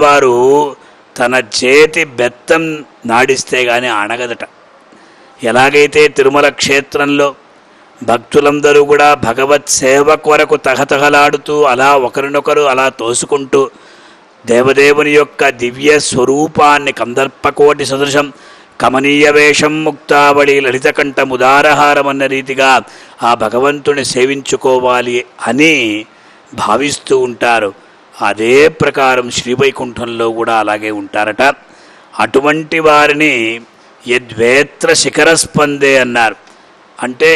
వారు తన చేతి బెత్తం నాడిస్తే గాని అణగదట ఎలాగైతే తిరుమల క్షేత్రంలో భక్తులందరూ కూడా భగవత్ సేవ కొరకు తహతహలాడుతూ అలా ఒకరినొకరు అలా తోసుకుంటూ దేవదేవుని యొక్క దివ్య స్వరూపాన్ని కందర్పకోటి సదృశం కమనీయ వేషం ముక్తావళి లలితకంఠ ముదారహారం అన్న రీతిగా ఆ భగవంతుని సేవించుకోవాలి అని భావిస్తూ ఉంటారు. అదే ప్రకారం శ్రీవైకుంఠంలో కూడా అలాగే ఉంటారట. అటువంటి వారిని యద్వేత్ర శిఖరస్పందే అన్నారు. అంటే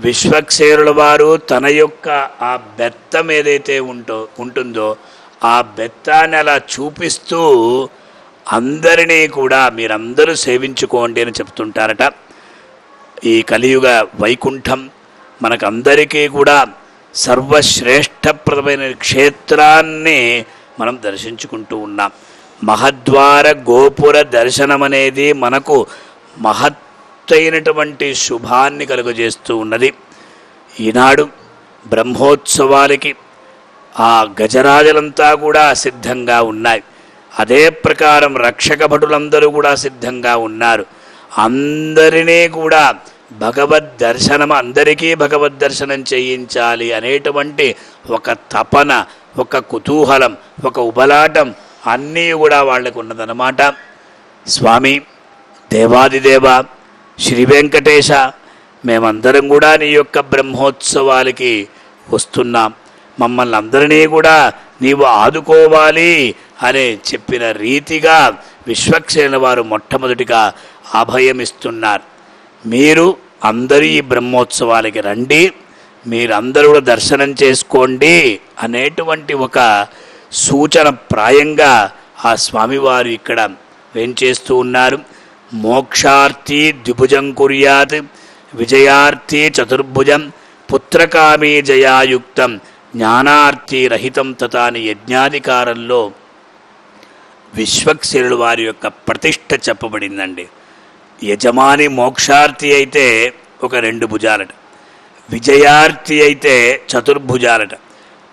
విశ్వక్సేనుల వారు తన యొక్క ఆ బెత్తం ఏదైతే ఉంటో ఉంటుందో ఆ బెత్తాన్ని అలా చూపిస్తూ అందరినీ కూడా మీరందరూ సేవించుకోండి అని చెప్తుంటారట. ఈ కలియుగ వైకుంఠం మనకందరికీ కూడా సర్వశ్రేష్టప్రదమైన క్షేత్రాన్ని మనం దర్శించుకుంటూ ఉన్నాం. మహద్వార గోపుర దర్శనం అనేది మనకు మహత్తైనటువంటి శుభాన్ని కలుగజేస్తూ ఉన్నది. ఈనాడు బ్రహ్మోత్సవాలకి ఆ గజరాజులంతా కూడా సిద్ధంగా ఉన్నాయి. అదే ప్రకారం రక్షక భటులందరూ కూడా సిద్ధంగా ఉన్నారు. అందరినీ కూడా భగవద్ దర్శనం అందరికీ భగవద్ దర్శనం చేయించాలి అనేటువంటి ఒక తపన ఒక కుతూహలం ఒక ఉబలాటం అన్నీ కూడా వాళ్ళకు ఉన్నదన్నమాట. స్వామి దేవాదిదేవ శ్రీ వెంకటేశ మేమందరం కూడా నీ యొక్క బ్రహ్మోత్సవాలకి వస్తున్నాం. మమ్మల్ని అందరినీ కూడా నీవు ఆదుకోవాలి అని చెప్పిన రీతిగా విశ్వక్సేన వారు మొట్టమొదటిగా అభయమిస్తున్నారు. మీరు అందరూ ఈ బ్రహ్మోత్సవాలకి రండి మీరందరూ కూడా దర్శనం చేసుకోండి అనేటువంటి ఒక సూచన ప్రాయంగా ఆ స్వామివారు ఇక్కడ వేంచేస్తూ ఉన్నారు? మోక్షార్థి ద్విభుజం కుర్యాత్ విజయార్థి చతుర్భుజం పుత్రకామీ జయాయుక్తం జ్ఞానార్థి రహితం తతాని యజ్ఞాధికారంలో విశ్వక్సేనుడు వారి యొక్క ప్రతిష్ట చెప్పబడిందండి. యజమాని మోక్షార్థి అయితే ఒక రెండు భుజాలట. విజయార్థి అయితే చతుర్భుజాలట.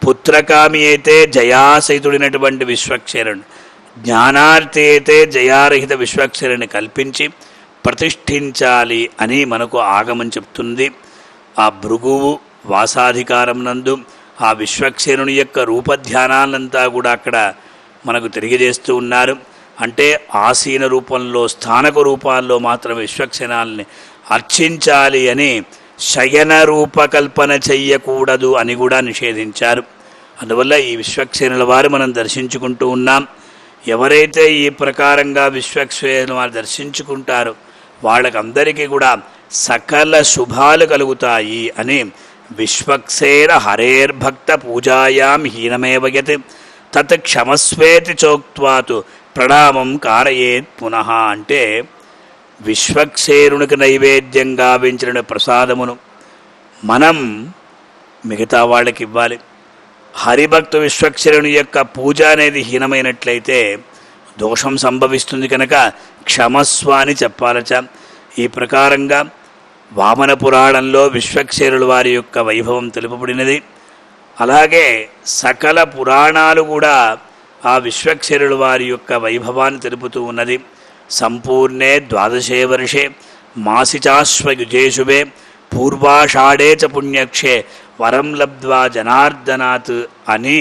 పుత్రకామి అయితే జయాసహితుడినటువంటి విశ్వక్షరుడు జ్ఞానార్థి అయితే జయారహిత విశ్వక్షరుని కల్పించి ప్రతిష్ఠించాలి అని మనకు ఆగమం చెప్తుంది. ఆ భృగువు వాసాధికారం నందు ఆ విశ్వక్షేరుని యొక్క రూపధ్యానాలంతా కూడా అక్కడ మనకు తెలియజేస్తూ ఉన్నారు. అంటే ఆసీన రూపంలో స్థానక రూపాల్లో మాత్రం విశ్వక్షణాలని అర్చించాలి అని శయన రూపకల్పన చెయ్యకూడదు అని కూడా నిషేధించారు. అందువల్ల ఈ విశ్వక్షేణుల వారు మనం దర్శించుకుంటూ ఉన్నాం. ఎవరైతే ఈ ప్రకారంగా విశ్వక్సేనుల వారు దర్శించుకుంటారో వాళ్ళకందరికీ కూడా సకల శుభాలు కలుగుతాయి అని విశ్వక్సేన హరేర్భక్త పూజాయాం హీనమేవయత్ తత్ క్షమస్వేతి చోక్త్వాతు ప్రణామం కారయేత్ పునః అంటే విశ్వక్సేనునికి నైవేద్యం గావించిన ప్రసాదమును మనం మిగతా వాళ్ళకి ఇవ్వాలి. హరిభక్త విశ్వక్షరుని యొక్క పూజ అనేది హీనమైనట్లయితే దోషం సంభవిస్తుంది కనుక క్షమస్వ అని చెప్పాలచ ఈ ప్రకారంగా వామన పురాణంలో విశ్వక్షరుల వారి యొక్క వైభవం తెలుపబడినది. అలాగే సకల పురాణాలు కూడా ఆ విశ్వక్షరుడు వారి యొక్క వైభవాన్ని తెలుపుతూ ఉన్నది. సంపూర్ణే ద్వాదశే వర్షే మాసిచాశ్వయుజేశుభే పూర్వాషాఢే చ పుణ్యక్షే వరం లబ్ధ్వా జనార్దనాత్ అని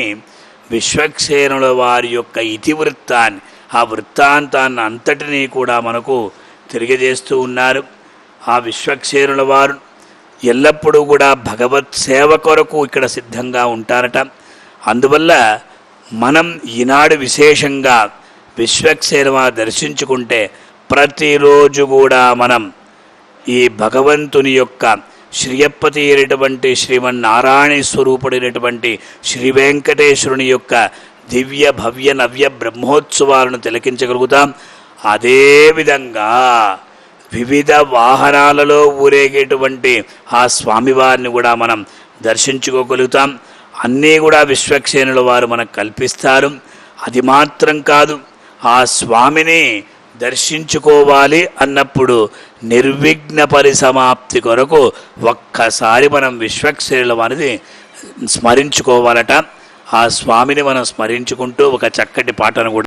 విశ్వక్సేనుల వారి యొక్క ఇతివృత్తాన్ని ఆ వృత్తాంతాన్ని అంతటినీ కూడా మనకు తెలియజేస్తూ ఉన్నారు. ఆ విశ్వక్సేనుల వారు ఎల్లప్పుడూ కూడా భగవత్ సేవ కొరకు ఇక్కడ సిద్ధంగా ఉంటారట. అందువల్ల మనం ఈనాడు విశేషంగా విశ్వక్సేన దర్శించుకుంటే ప్రతిరోజు కూడా మనం ఈ భగవంతుని యొక్క శ్రీయప్పతి అయినటువంటి శ్రీమన్నారాయణ స్వరూపుడైనటువంటి శ్రీ వెంకటేశ్వరుని యొక్క దివ్య భవ్య నవ్య బ్రహ్మోత్సవాలను తిలకించగలుగుతాం. అదేవిధంగా వివిధ వాహనాలలో ఊరేగేటువంటి ఆ స్వామివారిని కూడా మనం దర్శించుకోగలుగుతాం. అన్నీ కూడా విశ్వక్సేనుల వారు మనకు కల్పిస్తారు. అది మాత్రం కాదు ఆ స్వామిని దర్శించుకోవాలి అన్నప్పుడు నిర్విఘ్న పరిసమాప్తి కొరకు ఒక్కసారి మనం విశ్వక్సేనుల వారిని స్మరించుకోవాలట. ఆ స్వామిని మనం స్మరించుకుంటూ ఒక చక్కటి పాటను కూడా